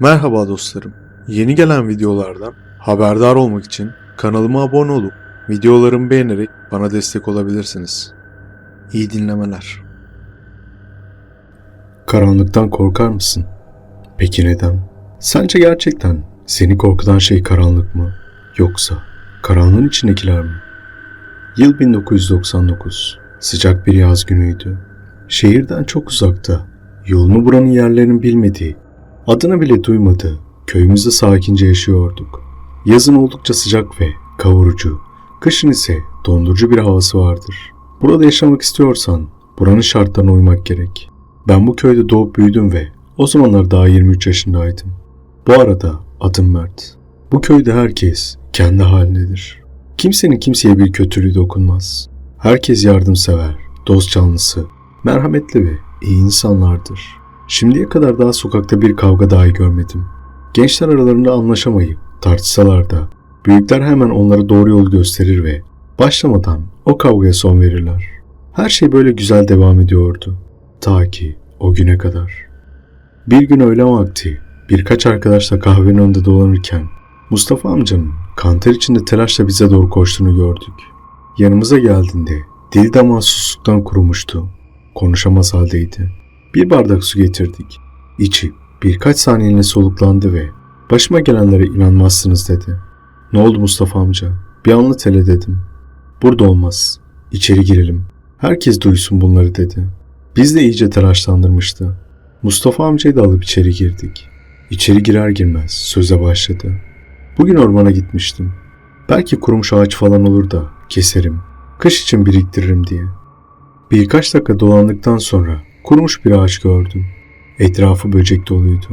Merhaba dostlarım. Yeni gelen videolardan haberdar olmak için kanalıma abone olup videolarımı beğenerek bana destek olabilirsiniz. İyi dinlemeler. Karanlıktan korkar mısın? Peki neden? Sence gerçekten seni korkutan şey karanlık mı? Yoksa karanlığın içindekiler mi? Yıl 1999. Sıcak bir yaz günüydü. Şehirden çok uzakta, yolunu buranın yerlerinin bilmediği, adını bile duymadığı köyümüzde sakince yaşıyorduk. Yazın oldukça sıcak ve kavurucu, kışın ise dondurucu bir havası vardır. Burada yaşamak istiyorsan buranın şartlarına uymak gerek. Ben bu köyde doğup büyüdüm ve o zamanlar daha 23 yaşındaydım. Bu arada adım Mert. Bu köyde herkes kendi halindedir. Kimsenin kimseye bir kötülüğü dokunmaz. Herkes yardımsever, dost canlısı, merhametli ve iyi insanlardır. Şimdiye kadar daha sokakta bir kavga dahi görmedim. Gençler aralarında anlaşamayıp tartışsalar da büyükler hemen onlara doğru yol gösterir ve başlamadan o kavgaya son verirler. Her şey böyle güzel devam ediyordu. Ta ki o güne kadar. Bir gün öğlen vakti birkaç arkadaşla kahvenin önünde dolanırken Mustafa amcanın kanter içinde telaşla bize doğru koştuğunu gördük. Yanımıza geldiğinde dil damağı susuzluktan kurumuştu. Konuşamaz haldeydi. Bir bardak su getirdik. İçip birkaç saniyeliğine soluklandı ve başıma gelenlere inanmazsınız dedi. Ne oldu Mustafa amca? Bir anlat hele dedim. Burada olmaz. İçeri girelim. Herkes duysun bunları dedi. Biz de iyice telaşlandırmıştı. Mustafa amcayı da alıp içeri girdik. İçeri girer girmez söze başladı. Bugün ormana gitmiştim. Belki kurumuş ağaç falan olur da keserim. Kış için biriktiririm diye. Birkaç dakika dolandıktan sonra kurumuş bir ağaç gördüm. Etrafı böcek doluydu.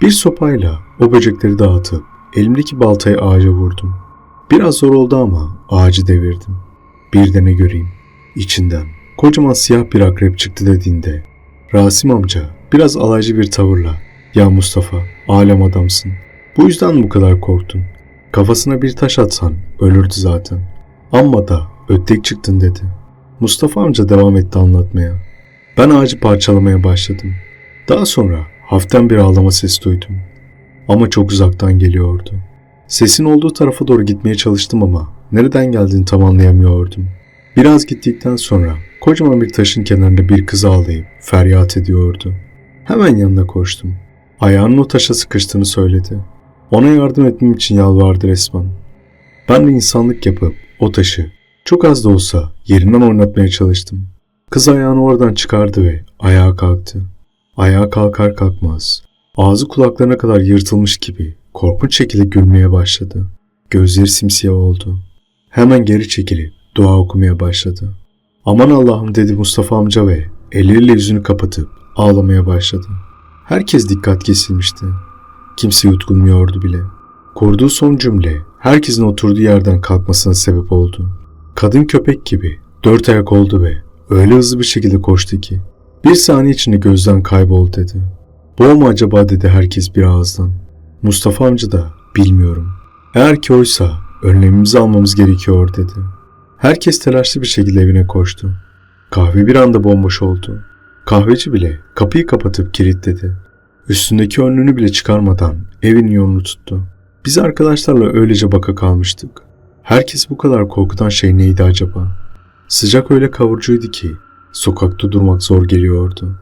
Bir sopayla o böcekleri dağıtıp elimdeki baltayı ağaca vurdum. Biraz zor oldu ama ağacı devirdim. Bir de ne göreyim. İçinden kocaman siyah bir akrep çıktı dediğinde Rasim amca biraz alaycı bir tavırla ''Ya Mustafa, alem adamsın. Bu yüzden bu kadar korktun? Kafasına bir taş atsan ölürdü zaten. Amma da öttek çıktın.'' dedi. Mustafa amca devam etti anlatmaya. Ben ağacı parçalamaya başladım. Daha sonra hafiften bir ağlama sesi duydum. Ama çok uzaktan geliyordu. Sesin olduğu tarafa doğru gitmeye çalıştım ama nereden geldiğini tam anlayamıyordum. Biraz gittikten sonra kocaman bir taşın kenarında bir kız ağlayıp feryat ediyordu. Hemen yanına koştum. Ayağının o taşa sıkıştığını söyledi. Ona yardım etmem için yalvardı resmen. Ben de insanlık yapıp o taşı çok az da olsa yerinden oynatmaya çalıştım. Kız ayağını oradan çıkardı ve ayağa kalktı. Ayağa kalkar kalkmaz ağzı kulaklarına kadar yırtılmış gibi korkunç şekilde gülmeye başladı. Gözleri simsiyah oldu. Hemen geri çekilip dua okumaya başladı. Aman Allah'ım dedi Mustafa amca ve elleriyle yüzünü kapatıp ağlamaya başladı. Herkes dikkat kesilmişti. Kimse yutkunmuyordu bile. Kurduğu son cümle herkesin oturduğu yerden kalkmasına sebep oldu. Kadın köpek gibi dört ayak oldu ve öyle hızlı bir şekilde koştu ki bir saniye içinde gözden kayboldu dedi. Bu mu acaba dedi herkes bir ağızdan. Mustafa amca da bilmiyorum. Eğer ki oysa önlemimizi almamız gerekiyor dedi. Herkes telaşlı bir şekilde evine koştu. Kahve bir anda bomboş oldu. Kahveci bile kapıyı kapatıp kilitledi. Üstündeki önlüğünü bile çıkarmadan evin yolunu tuttu. Biz arkadaşlarla öylece baka kalmıştık. Herkes bu kadar korkutan şey neydi acaba? Sıcak öyle kavurucuydu ki sokakta durmak zor geliyordu.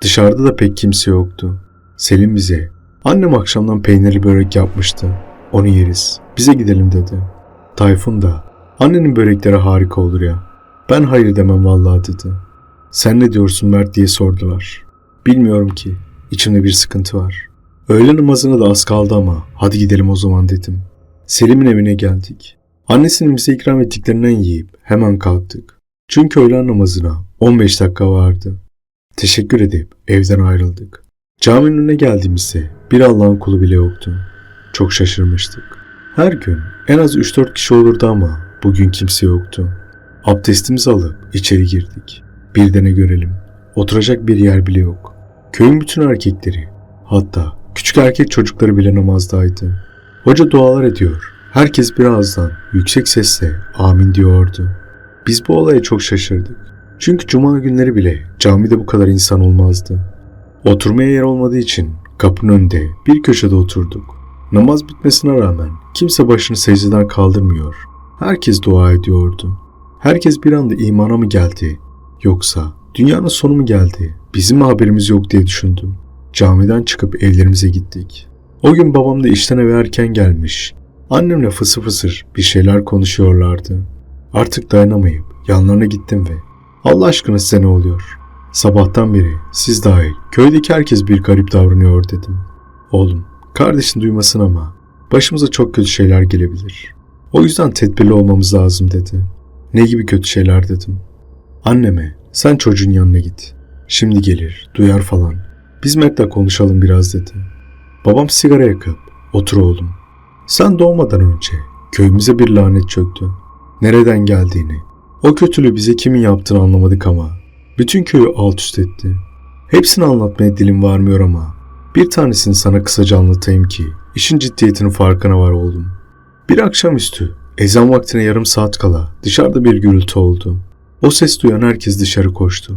Dışarıda da pek kimse yoktu. Selim bize, annem akşamdan peynirli börek yapmıştı. Onu yeriz, bize gidelim dedi. Tayfun da, annenin börekleri harika olur ya. Ben hayır demem vallahi dedi. Sen ne diyorsun Mert diye sordular. Bilmiyorum ki, içimde bir sıkıntı var. Öğle namazına da az kaldı ama hadi gidelim o zaman dedim. Selim'in evine geldik. Annesinin bize ikram ettiklerinden yiyip hemen kalktık. Çünkü öğlen namazına 15 dakika vardı. Teşekkür edip evden ayrıldık. Caminin önüne geldiğimizde bir Allah'ın kulu bile yoktu. Çok şaşırmıştık. Her gün en az 3-4 kişi olurdu ama bugün kimse yoktu. Abdestimizi alıp içeri girdik. Bir de ne görelim. Oturacak bir yer bile yok. Köyün bütün erkekleri, hatta küçük erkek çocukları bile namazdaydı. Hoca dualar ediyor. Herkes birazdan yüksek sesle amin diyordu. Biz bu olaya çok şaşırdık. Çünkü cuma günleri bile camide bu kadar insan olmazdı. Oturmaya yer olmadığı için Kapının önünde bir köşede oturduk. Namaz bitmesine rağmen kimse başını secdeden kaldırmıyor. Herkes dua ediyordu. Herkes bir anda imana mı geldi? Yoksa dünyanın sonu mu geldi? Bizim mi haberimiz yok diye düşündüm. Camiden çıkıp evlerimize gittik. O gün babam da işten eve erken gelmiş. Annemle fısır fısır bir şeyler konuşuyorlardı. Artık dayanamayıp yanlarına gittim ve Allah aşkına size ne oluyor? Sabahtan beri siz dahil köydeki herkes bir garip davranıyor dedim. Oğlum kardeşin duymasın ama başımıza çok kötü şeyler gelebilir. O yüzden tedbirli olmamız lazım dedi. Ne gibi kötü şeyler dedim. Anneme sen çocuğun yanına git. Şimdi gelir duyar falan. Biz Mert'le konuşalım biraz dedi. Babam sigara yakıp otur oğlum. Sen doğmadan önce köyümüze bir lanet çöktü. Nereden geldiğini, o kötülüğü bize kimin yaptığını anlamadık ama bütün köyü alt üst etti. Hepsini anlatmaya dilim varmıyor ama bir tanesini sana kısaca anlatayım ki işin ciddiyetinin farkına var oğlum. Bir akşamüstü ezan vaktine yarım saat kala dışarıda bir gürültü oldu. O ses duyan herkes dışarı koştu.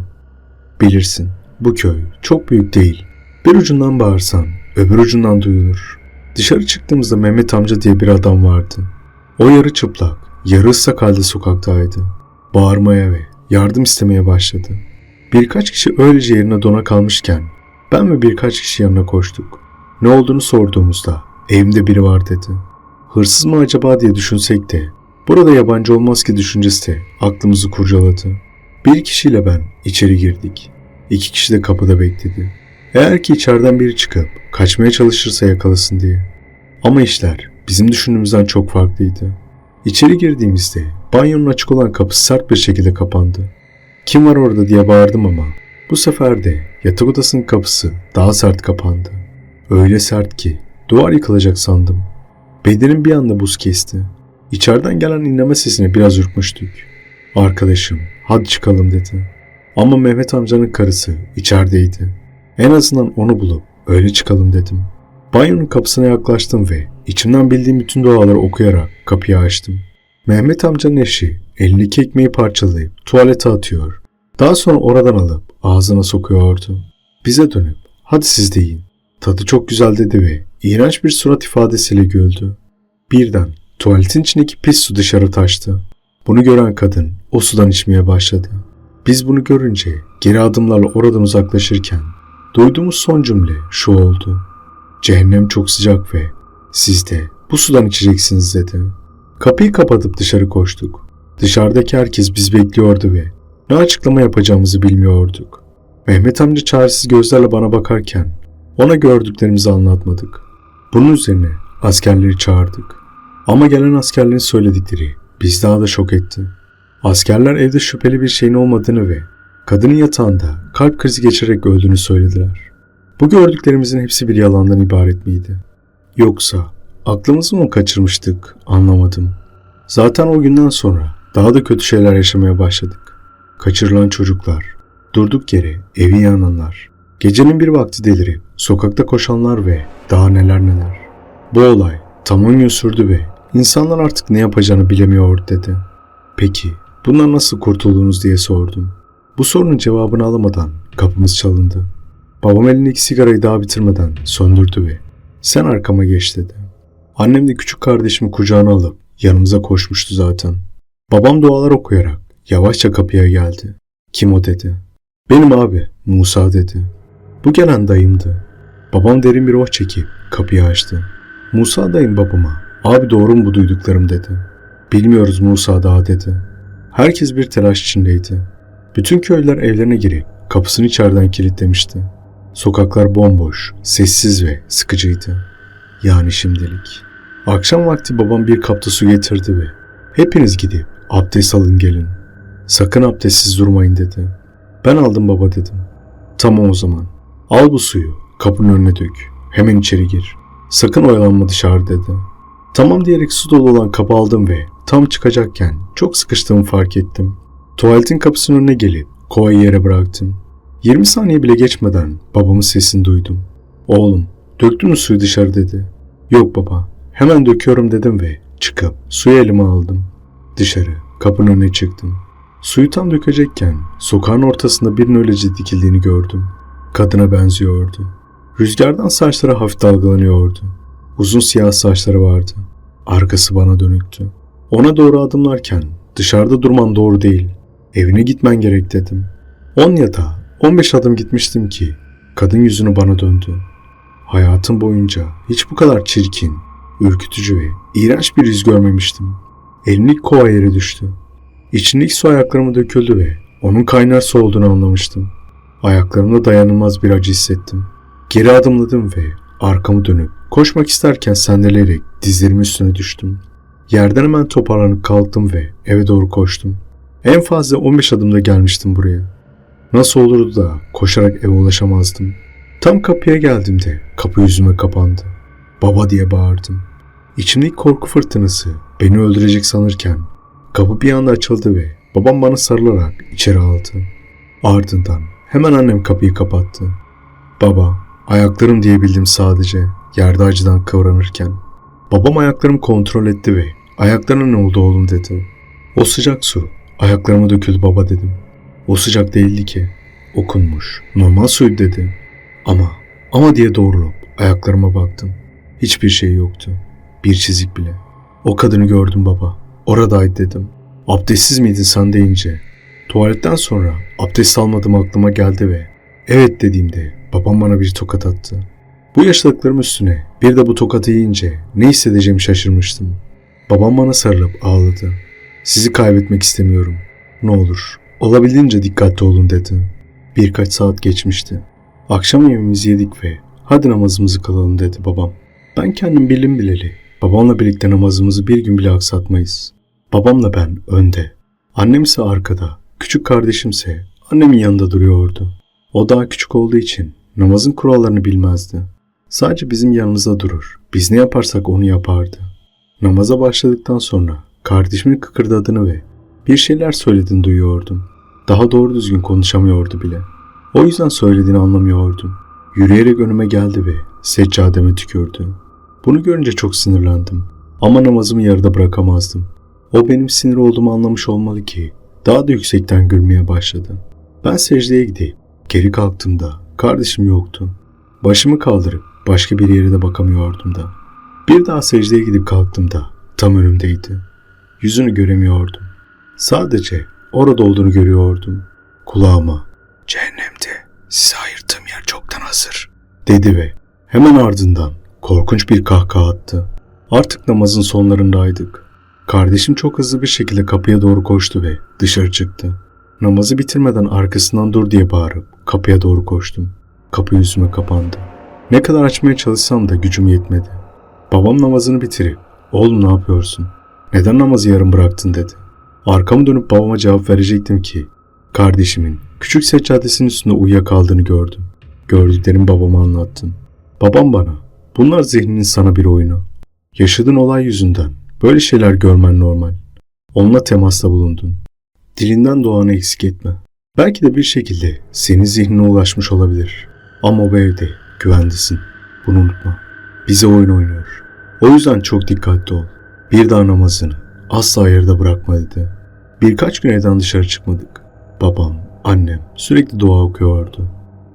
Bilirsin bu köy çok büyük değil. Bir ucundan bağırsan öbür ucundan duyulur. Dışarı çıktığımızda Mehmet amca diye bir adam vardı. O yarı çıplak, yarı ıslak halde sokaktaydı. Bağırmaya ve yardım istemeye başladı. Birkaç kişi öylece yerine dona kalmışken ben ve birkaç kişi yanına koştuk. Ne olduğunu sorduğumuzda evimde biri var dedi. Hırsız mı acaba diye düşünsek de burada yabancı olmaz ki düşüncesi de aklımızı kurcaladı. Bir kişiyle ben içeri girdik. İki kişi de kapıda bekledi. Eğer ki içeriden biri çıkıp kaçmaya çalışırsa yakalasın diye. Ama işler bizim düşündüğümüzden çok farklıydı. İçeri girdiğimizde banyonun açık olan kapısı sert bir şekilde kapandı. Kim var orada diye bağırdım ama bu sefer de yatak odasının kapısı daha sert kapandı. Öyle sert ki duvar yıkılacak sandım. Bedenim bir anda buz kesti. İçeriden gelen inleme sesine biraz ürkmüştük. Arkadaşım hadi çıkalım dedi. Ama Mehmet amcanın karısı içerideydi. En azından onu bulup öyle çıkalım dedim. Banyonun kapısına yaklaştım ve içimden bildiğim bütün duaları okuyarak kapıyı açtım. Mehmet amcanın eşi elindeki ekmeği parçalayıp tuvalete atıyor. Daha sonra oradan alıp ağzına sokuyordu. Bize dönüp hadi siz de yiyin. Tadı çok güzel dedi ve iğrenç bir surat ifadesiyle güldü. Birden tuvaletin içindeki pis su dışarı taştı. Bunu gören kadın o sudan içmeye başladı. Biz bunu görünce geri adımlarla oradan uzaklaşırken duyduğumuz son cümle şu oldu. Cehennem çok sıcak ve siz de bu sudan içeceksiniz dedi. Kapıyı kapatıp dışarı koştuk. Dışarıdaki herkes biz bekliyordu ve ne açıklama yapacağımızı bilmiyorduk. Mehmet amca çaresiz gözlerle bana bakarken ona gördüklerimizi anlatmadık. Bunun üzerine askerleri çağırdık. Ama gelen askerlerin söyledikleri biz daha da şok etti. Askerler evde şüpheli bir şeyin olmadığını ve kadının yatağında kalp krizi geçirerek öldüğünü söylediler. Bu gördüklerimizin hepsi bir yalandan ibaret miydi? Yoksa aklımızı mı kaçırmıştık anlamadım. Zaten o günden sonra daha da kötü şeyler yaşamaya başladık. Kaçırılan çocuklar, durduk yere evi yananlar, gecenin bir vakti delirip sokakta koşanlar ve daha neler neler. Bu olay tam 10 gün sürdü ve insanlar artık ne yapacağını bilemiyor dedi. Peki bundan nasıl kurtuldunuz diye sordum. Bu sorunun cevabını alamadan kapımız çalındı. Babam elindeki sigarayı daha bitirmeden söndürdü ve sen arkama geç dedi. Annem de küçük kardeşimi kucağına alıp yanımıza koşmuştu zaten. Babam dualar okuyarak yavaşça kapıya geldi. Kim o dedi. Benim abi Musa dedi. Bu gelen dayımdı. Babam derin bir oh çekip kapıyı açtı. Musa dayım babama abi doğru mu bu duyduklarım dedi. Bilmiyoruz Musa daha dedi. Herkes bir telaş içindeydi. Bütün köylüler evlerine girip kapısını içeriden kilitlemişti. Sokaklar bomboş, sessiz ve sıkıcıydı. Yani şimdilik. Akşam vakti babam bir kapta su getirdi ve hepiniz gidip abdest alın gelin. Sakın abdestsiz durmayın dedi. Ben aldım baba dedim. Tamam o zaman. Al bu suyu, kapının önüne dök. Hemen içeri gir. Sakın oyalanma dışarı dedi. Tamam diyerek su dolu olan kabı aldım ve tam çıkacakken çok sıkıştığımı fark ettim. Tuvaletin kapısının önüne gelip kovayı yere bıraktım. 20 saniye bile geçmeden babamın sesini duydum. Oğlum, döktün mü suyu dışarı dedi. Yok baba, hemen döküyorum dedim ve çıkıp suyu elime aldım. Dışarı, kapının önüne çıktım. Suyu tam dökecekken sokağın ortasında birinin öylece dikildiğini gördüm. Kadına benziyordu. Rüzgardan saçları hafif dalgalanıyordu. Uzun siyah saçları vardı. Arkası bana dönüktü. Ona doğru adımlarken dışarıda durman doğru değil. Evine gitmen gerek dedim. 10 ya da 15 adım gitmiştim ki kadın yüzünü bana döndü. Hayatım boyunca hiç bu kadar çirkin, ürkütücü ve iğrenç bir yüz görmemiştim. Elini kova yere düştü. İçindeki su ayaklarıma döküldü ve onun kaynar su olduğunu anlamıştım. Ayaklarımda dayanılmaz bir acı hissettim. Geri adımladım ve arkamı dönüp koşmak isterken sendeleyerek dizlerimin üstüne düştüm. Yerden hemen toparlanıp kalktım ve eve doğru koştum. En fazla 15 adımda gelmiştim buraya. Nasıl olurdu da koşarak eve ulaşamazdım. Tam kapıya geldiğimde kapı yüzüme kapandı. Baba diye bağırdım. İçimdeki korku fırtınası beni öldürecek sanırken kapı bir anda açıldı ve babam bana sarılarak içeri aldı. Ardından hemen annem kapıyı kapattı. Baba, ayaklarım diyebildim sadece yerde acıdan kıvranırken. Babam ayaklarımı kontrol etti ve ayaklarına ne oldu oğlum dedi. O sıcak su ayaklarıma döküldü baba dedim. O sıcak değildi ki. Okunmuş. Normal suydu dedi. Ama, ama diye doğrulup ayaklarıma baktım. Hiçbir şey yoktu. Bir çizik bile. O kadını gördüm baba. Oradaydı dedim. Abdestsiz miydin sen deyince. Tuvaletten sonra abdest almadım aklıma geldi ve evet dediğimde babam bana bir tokat attı. Bu yaşadıklarım üstüne bir de bu tokatı yiyince ne hissedeceğimi şaşırmıştım. Babam bana sarılıp ağladı. Sizi kaybetmek istemiyorum. Ne olur olabildiğince dikkatli olun dedi. Birkaç saat geçmişti. Akşam yemeğimizi yedik ve hadi namazımızı kılalım dedi babam. Ben kendim bilim bileli babamla birlikte namazımızı bir gün bile aksatmayız. Babamla ben önde. Annem ise arkada. Küçük kardeşimse annemin yanında duruyordu. O daha küçük olduğu için namazın kurallarını bilmezdi. Sadece bizim yanımızda durur. Biz ne yaparsak onu yapardı. Namaza başladıktan sonra kardeşimin kıkırdadığını ve bir şeyler söylediğini duyuyordum. Daha doğru düzgün konuşamıyordu bile. O yüzden söylediğini anlamıyordum. Yürüyerek önüme geldi ve seccademe tükürdü. Bunu görünce çok sinirlendim. Ama namazımı yarıda bırakamazdım. O benim sinir olduğumu anlamış olmalı ki daha da yüksekten gülmeye başladı. Ben secdeye gidip geri kalktığımda kardeşim yoktu. Başımı kaldırıp başka bir yere de bakamıyordum da. Bir daha secdeye gidip kalktığımda tam önümdeydi. Yüzünü göremiyordum. Sadece orada olduğunu görüyordum. Kulağıma cehennemde size ayırttığım yer çoktan hazır dedi ve hemen ardından korkunç bir kahkaha attı. Artık namazın sonlarındaydık. Kardeşim çok hızlı bir şekilde kapıya doğru koştu ve dışarı çıktı. Namazı bitirmeden arkasından dur diye bağırıp kapıya doğru koştum. Kapı yüzüme kapandı. Ne kadar açmaya çalışsam da gücüm yetmedi. Babam namazını bitirip oğlum ne yapıyorsun? Neden namazı yarım bıraktın dedi. Arkamı dönüp babama cevap verecektim ki kardeşimin küçük seccadesinin üstünde uyuyakaldığını gördüm. Gördüklerimi babama anlattım. Babam bana bunlar zihninin sana bir oyunu. Yaşadığın olay yüzünden böyle şeyler görmen normal. Onunla temasta bulundun. Dilinden doğanı eksik etme. Belki de bir şekilde senin zihnine ulaşmış olabilir. Ama bu evde güvendesin. Bunu unutma. Bize oyun oynuyor. O yüzden çok dikkatli ol. Bir daha namazını asla yerde bırakma dedi. Birkaç gün evden dışarı çıkmadık. Babam, annem sürekli dua okuyordu.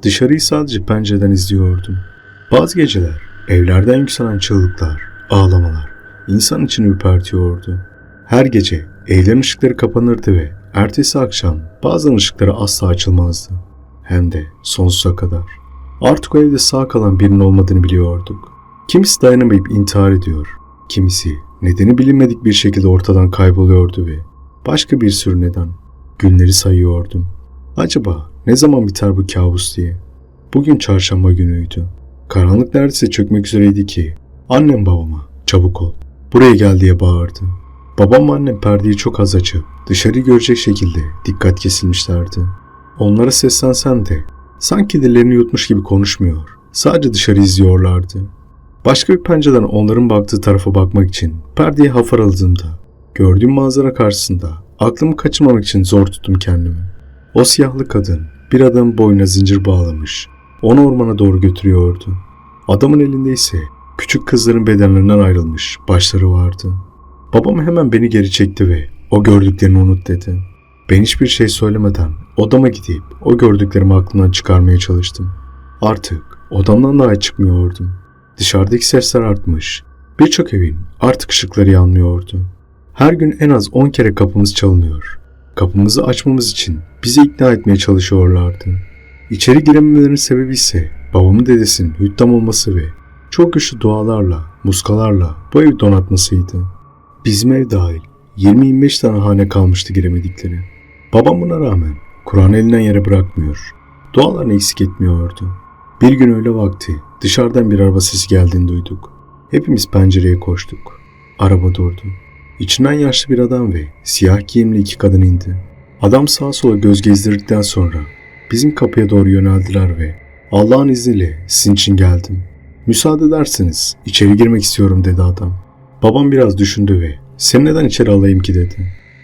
Dışarıyı sadece pencereden izliyordum. Bazı geceler evlerden yükselen çığlıklar, ağlamalar insan içini ürpertiyordu. Her gece evlerin ışıkları kapanırdı ve ertesi akşam bazen ışıkları asla açılmazdı. Hem de sonsuza kadar. Artık o evde sağ kalan birinin olmadığını biliyorduk. Kimisi dayanamayıp intihar ediyor. Kimisi nedeni bilinmedik bir şekilde ortadan kayboluyordu ve başka bir sürü neden. Günleri sayıyordum. Acaba ne zaman biter bu kabus diye. Bugün çarşamba günüydü. Karanlık neredeyse çökmek üzereydi ki annem babama çabuk ol buraya gel diye bağırdı. Babam ve annem perdeyi çok az açıp dışarıyı görecek şekilde dikkat kesilmişlerdi. Onlara seslensen de sanki dillerini yutmuş gibi konuşmuyor. Sadece dışarı izliyorlardı. Başka bir pencereden onların baktığı tarafa bakmak için perdeyi hafaraladığımda gördüğüm manzara karşısında aklımı kaçırmamak için zor tuttum kendimi. O siyahlı kadın bir adamın boynuna zincir bağlamış. Onu ormana doğru götürüyordu. Adamın elinde ise küçük kızların bedenlerinden ayrılmış başları vardı. Babam hemen beni geri çekti ve o gördüklerini unut dedi. Ben hiçbir şey söylemeden odama gidip o gördüklerimi aklımdan çıkarmaya çalıştım. Artık odamdan dahi çıkmıyordum. Dışarıdaki sesler artmış. Birçok evin artık ışıkları yanmıyordu. Her gün en az 10 kere kapımız çalınıyor. Kapımızı açmamız için bizi ikna etmeye çalışıyorlardı. İçeri girememelerinin sebebi ise babamın dedesinin hüddam olması ve çok güçlü dualarla, muskalarla bu evi donatmasıydı. Bizim ev dahil 20-25 tane hane kalmıştı giremedikleri. Babam buna rağmen Kur'an elinden yere bırakmıyor. Dualarını eksik etmiyordu. Bir gün öğle vakti dışarıdan bir araba sesi geldiğini duyduk. Hepimiz pencereye koştuk. Araba durdu. İçinden yaşlı bir adam ve siyah giyimli iki kadın indi. Adam sağa sola göz gezdirdikten sonra bizim kapıya doğru yöneldiler ve Allah'ın izniyle sizin için geldim. Müsaade ederseniz içeri girmek istiyorum dedi adam. Babam biraz düşündü ve seni neden içeri alayım ki dedi.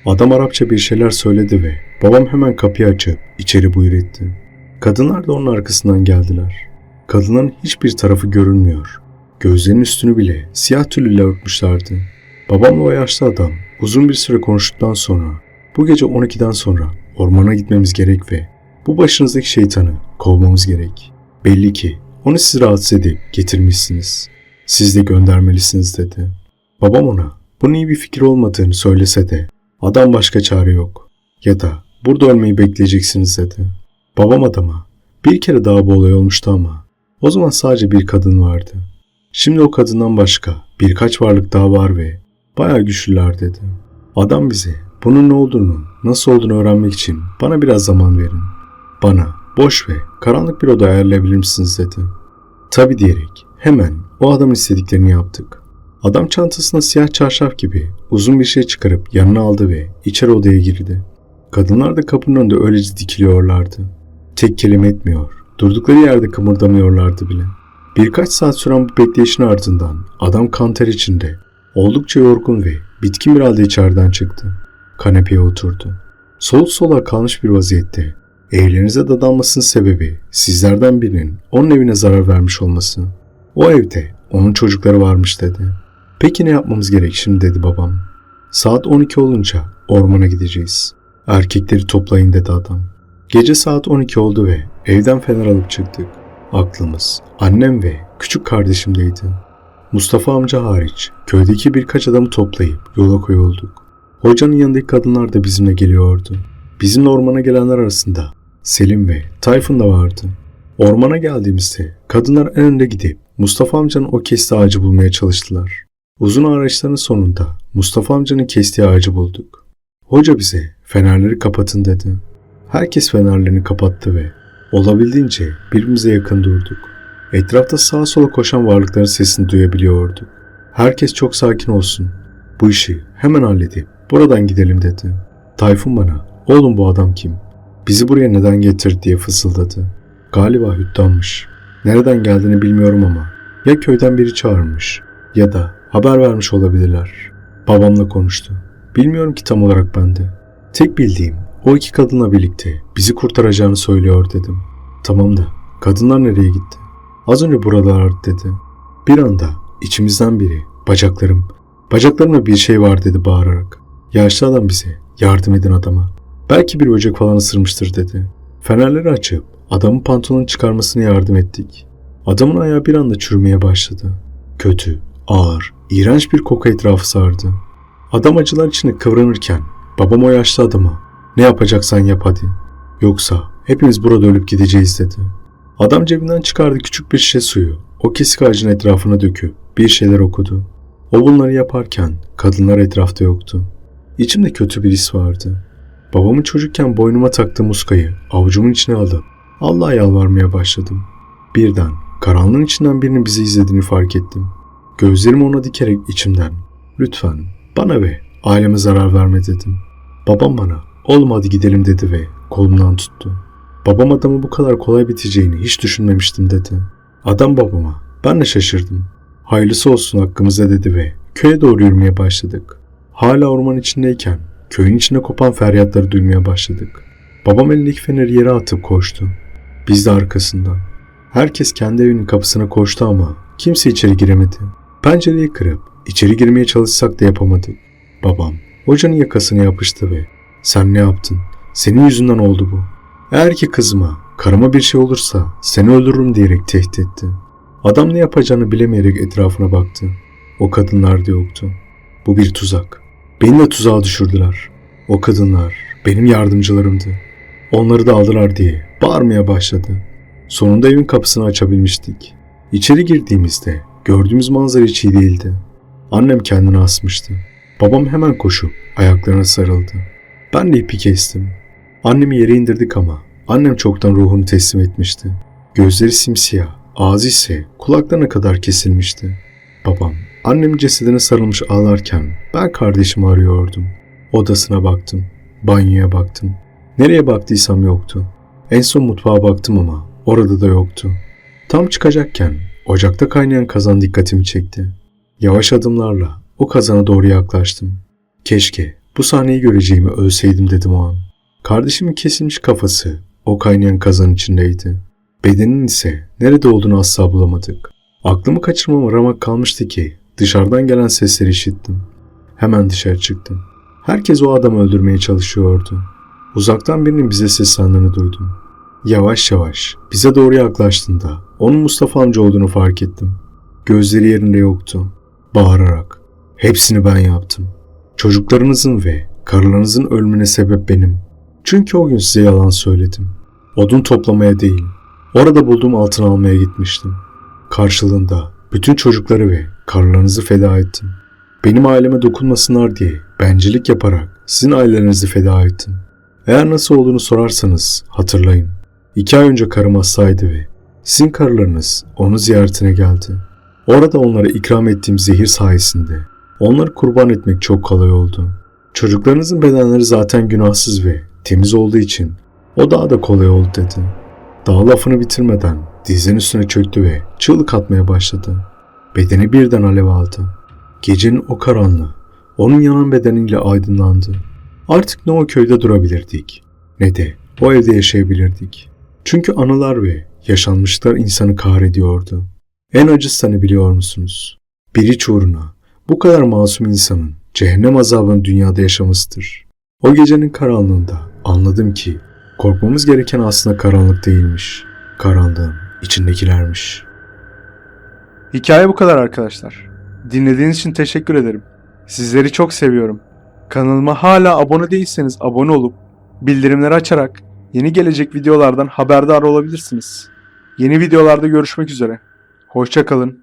Adam Arapça bir şeyler söyledi ve babam hemen kapıyı açıp içeri buyur etti. Kadınlar da onun arkasından geldiler. Kadınların hiçbir tarafı görünmüyor. Gözlerinin üstünü bile siyah tüllüyle örtmüşlerdi. Babamla o yaşlı adam uzun bir süre konuştuktan sonra bu gece 12'den sonra ormana gitmemiz gerek ve bu başınızdaki şeytanı kovmamız gerek. Belli ki onu siz rahatsız edip getirmişsiniz. Siz de göndermelisiniz dedi. Babam ona bunun iyi bir fikir olmadığını söylese de adam başka çare yok. Ya da burada ölmeyi bekleyeceksiniz dedi. Babam adama bir kere daha bu olay olmuştu ama o zaman sadece bir kadın vardı. Şimdi o kadından başka birkaç varlık daha var ve bayağı güçlüler dedi. Adam bize bunun ne olduğunu, nasıl olduğunu öğrenmek için bana biraz zaman verin. Bana boş ve karanlık bir oda ayarlayabilir misiniz dedi. Tabi diyerek hemen o adamın istediklerini yaptık. Adam çantasına siyah çarşaf gibi uzun bir şey çıkarıp yanına aldı ve içeri odaya girdi. Kadınlar da kapının önünde öylece dikiliyorlardı. Tek kelime etmiyor, durdukları yerde kımıldamıyorlardı bile. Birkaç saat süren bu bekleyişin ardından adam kanter içinde, oldukça yorgun ve bitkin bir halde içeriden çıktı. Kanepeye oturdu. Sol sola kalmış bir vaziyette. Evlerinize dadanmasının sebebi sizlerden birinin onun evine zarar vermiş olması. O evde onun çocukları varmış dedi. Peki ne yapmamız gerek şimdi dedi babam. Saat 12 olunca ormana gideceğiz. Erkekleri toplayın dedi adam. Gece saat 12 oldu ve evden fener alıp çıktık. Aklımız annem ve küçük kardeşimdeydi. Mustafa amca hariç köydeki birkaç adamı toplayıp yola koyulduk. Hocanın yanındaki kadınlar da bizimle geliyordu. Bizimle ormana gelenler arasında Selim ve Tayfun da vardı. Ormana geldiğimizde kadınlar en önde gidip Mustafa amcanın o kestiği ağacı bulmaya çalıştılar. Uzun araçların sonunda Mustafa amcanın kestiği ağacı bulduk. Hoca bize fenerleri kapatın dedi. Herkes fenerlerini kapattı ve olabildiğince birbirimize yakın durduk. Etrafta sağa sola koşan varlıkların sesini duyabiliyorduk. Herkes çok sakin olsun. Bu işi hemen halledip buradan gidelim dedi. Tayfun bana, oğlum bu adam kim? Bizi buraya neden getirdi diye fısıldadı. Galiba hüddanmış. Nereden geldiğini bilmiyorum ama ya köyden biri çağırmış ya da haber vermiş olabilirler. Babamla konuştu. Bilmiyorum ki tam olarak ben de. Tek bildiğim o iki kadınla birlikte bizi kurtaracağını söylüyor dedim. Tamam da kadınlar nereye gitti? Az önce buradalardı dedi. Bir anda içimizden biri bacaklarım, bacaklarımda bir şey var dedi bağırarak. Yaşlı adam bize yardım edin adama. Belki bir böcek falan ısırmıştır dedi. Fenerleri açıp adamın pantolonunu çıkarmasına yardım ettik. Adamın ayağı bir anda çürümeye başladı. Kötü, ağır, iğrenç bir koku etrafı sardı. Adam acılar içinde kıvranırken babam o yaşlı adama ne yapacaksan yap hadi. Yoksa hepimiz burada ölüp gideceğiz dedi. Adam cebinden çıkardı küçük bir şişe suyu. O kesik ağacın etrafına döküp bir şeyler okudu. O bunları yaparken kadınlar etrafta yoktu. İçimde kötü bir his vardı. Babamın çocukken boynuma taktığı muskayı avucumun içine alıp Allah'a yalvarmaya başladım. Birden karanlığın içinden birinin bizi izlediğini fark ettim. Gözlerimi ona dikerek içimden lütfen bana ve aileme zarar verme dedim. Babam bana oğlum hadi gidelim dedi ve kolumdan tuttu. Babam adamı bu kadar kolay biteceğini hiç düşünmemiştim dedi. Adam babama ben de şaşırdım. Hayırlısı olsun hakkımıza dedi ve köye doğru yürümeye başladık. Hala orman içindeyken köyün içinde kopan feryatları duymaya başladık. Babam elindeki feneri yere atıp koştu. Biz de arkasından. Herkes kendi evinin kapısına koştu ama kimse içeri giremedi. Pencereyi kırıp içeri girmeye çalışsak da yapamadık. Babam hocanın yakasını yapıştı ve sen ne yaptın? Senin yüzünden oldu bu. Eğer ki kızıma karıma bir şey olursa seni öldürürüm diyerek tehdit etti. Adam ne yapacağını bilemeyerek etrafına baktı. O kadınlar da yoktu. Bu bir tuzak. Beni de tuzağa düşürdüler. O kadınlar benim yardımcılarımdı. Onları da aldılar diye bağırmaya başladı. Sonunda evin kapısını açabilmiştik. İçeri girdiğimizde gördüğümüz manzara hiç iyi değildi. Annem kendini asmıştı. Babam hemen koşup ayaklarına sarıldı. Ben de ipi kestim. Annemi yere indirdik ama annem çoktan ruhunu teslim etmişti. Gözleri simsiyah, ağzı ise kulaklarına kadar kesilmişti. Babam annemin cesedine sarılmış ağlarken ben kardeşimi arıyordum. Odasına baktım, banyoya baktım. Nereye baktıysam yoktu. En son mutfağa baktım ama orada da yoktu. Tam çıkacakken ocakta kaynayan kazan dikkatimi çekti. Yavaş adımlarla o kazana doğru yaklaştım. Keşke bu sahneyi göreceğimi ölseydim dedim o an. Kardeşimin kesilmiş kafası o kaynayan kazan içindeydi. Bedeninin ise nerede olduğunu asla bulamadık. Aklımı kaçırmama ramak kalmıştı ki dışarıdan gelen sesleri işittim. Hemen dışarı çıktım. Herkes o adamı öldürmeye çalışıyordu. Uzaktan birinin bize seslendiğini duydum. Yavaş yavaş bize doğru yaklaştığında onun Mustafa amca olduğunu fark ettim. Gözleri yerinde yoktu. Bağırarak hepsini ben yaptım. Çocuklarınızın ve karılarınızın ölümüne sebep benim. Çünkü o gün size yalan söyledim. Odun toplamaya değil, orada bulduğum altın almaya gitmiştim. Karşılığında bütün çocukları ve karılarınızı feda ettim. Benim aileme dokunmasınlar diye bencilik yaparak sizin ailelerinizi feda ettim. Eğer nasıl olduğunu sorarsanız hatırlayın. İki ay önce karım hastaydı ve sizin karılarınız onu ziyaretine geldi. Orada onlara ikram ettiğim zehir sayesinde onları kurban etmek çok kolay oldu. Çocuklarınızın bedenleri zaten günahsız ve temiz olduğu için o daha da kolay oldu dedi. Daha lafını bitirmeden dizinin üstüne çöktü ve çığlık atmaya başladı. Bedeni birden alev aldı. Gecenin o karanlığı onun yanan bedeniyle aydınlandı. Artık ne o köyde durabilirdik ne de o evde yaşayabilirdik. Çünkü anılar ve yaşanmışlar insanı kahrediyordu. En acısı ne biliyor musunuz? Bir iç uğruna bu kadar masum insanın cehennem azabını dünyada yaşamasıdır. O gecenin karanlığında anladım ki korkmamız gereken aslında karanlık değilmiş. Karanlığın içindekilermiş. Hikaye bu kadar arkadaşlar. Dinlediğiniz için teşekkür ederim. Sizleri çok seviyorum. Kanalıma hala abone değilseniz abone olup bildirimleri açarak yeni gelecek videolardan haberdar olabilirsiniz. Yeni videolarda görüşmek üzere. Hoşçakalın.